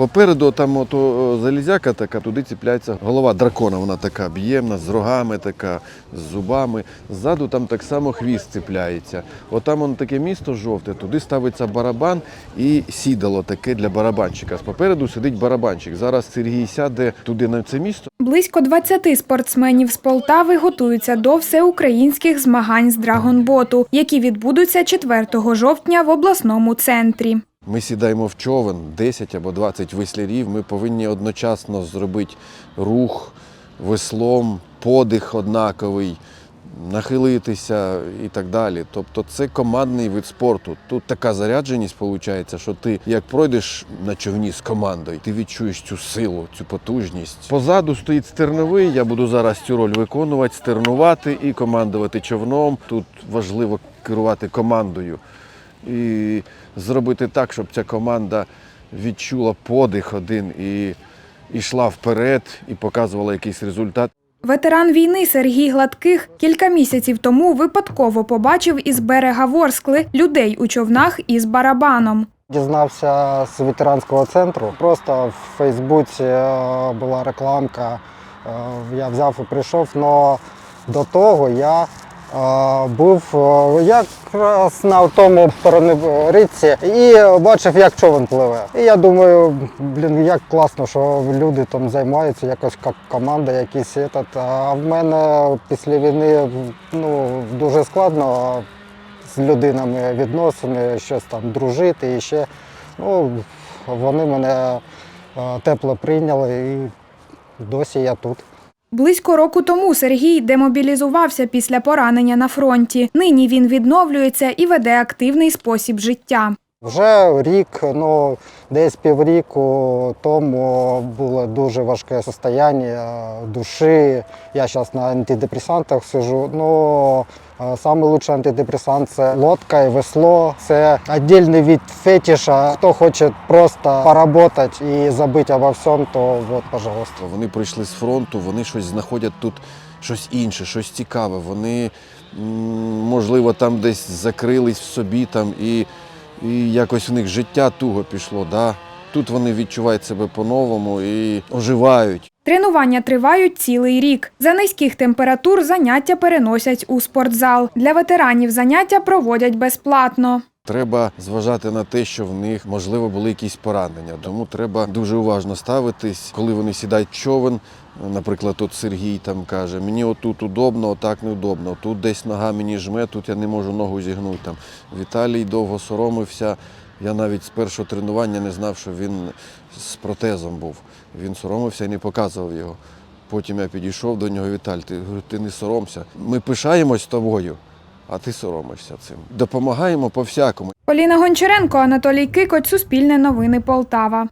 Попереду там ото залізяка така, туди ціпляється голова дракона. Вона така об'ємна, з рогами така, з зубами. Ззаду там так само хвіст ціпляється. Отам воно таке місто жовте, туди ставиться барабан і сідало таке для барабанщика. Попереду сидить барабанщик. Зараз Сергій сяде туди на це місто. Близько 20 спортсменів з Полтави готуються до всеукраїнських змагань з драгонботу, які відбудуться 4 жовтня в обласному центрі. Ми сідаємо в човен 10 або 20 веслярів. Ми повинні одночасно зробити рух веслом, подих однаковий, нахилитися і так далі. Тобто це командний вид спорту. Тут така зарядженість виходить, що ти як пройдеш на човні з командою, ти відчуєш цю силу, цю потужність. Позаду стоїть стерновий. Я буду зараз цю роль виконувати, стернувати і командувати човном. Тут важливо керувати командою і зробити так, щоб ця команда відчула подих один і йшла вперед і показувала якийсь результат. Ветеран війни Сергій Гладких кілька місяців тому випадково побачив із берега Ворскли людей у човнах із барабаном. Дізнався з ветеранського центру. Просто в Фейсбуці е, була рекламка. е, Я взяв і прийшов. але до того я е, був е, якраз на тому річці і бачив, як човен пливе. І я думаю, блін, як класно, що люди там займаються, якось як команда, якийсь этот. А в мене після війни ну, дуже складно з людинами відносини, щось там дружити і ще. Ну, вони мене е, тепло прийняли і досі я тут. Близько року тому Сергій демобілізувався після поранення на фронті. Нині він відновлюється і веде активний спосіб життя. Вже рік, ну десь півріку тому було дуже важке состояння душі. Я зараз на антидепресантах сижу. Ну найкращий антидепресант це лодка і весло. Це віддільний від фетіша. Хто хоче просто поработати і забити обо всьому, то от, пожалуйста. Вони прийшли з фронту, вони щось знаходять тут щось інше, щось цікаве. Вони, можливо, там десь закрились в собі там і, і якось в них життя туго пішло. Да? Тут вони відчувають себе по-новому і оживають. Тренування тривають цілий рік. За низьких температур заняття переносять у спортзал. Для ветеранів заняття проводять безплатно. Треба зважати на те, що в них можливо були якісь поранення. Тому треба дуже уважно ставитись, коли вони сідають човен. Наприклад, от Сергій там каже, мені отут удобно, отак неудобно, тут десь нога мені жме, тут я не можу ногу зігнути. Там. Віталій довго соромився. Я навіть з першого тренування не знав, що він з протезом був. Він соромився і не показував його. Потім я підійшов до нього, Віталь, ти, ти не соромся. Ми пишаємось тобою, а ти соромишся цим. Допомагаємо по всякому. Поліна Гончаренко, Анатолій Кикоть, Суспільне новини Полтава.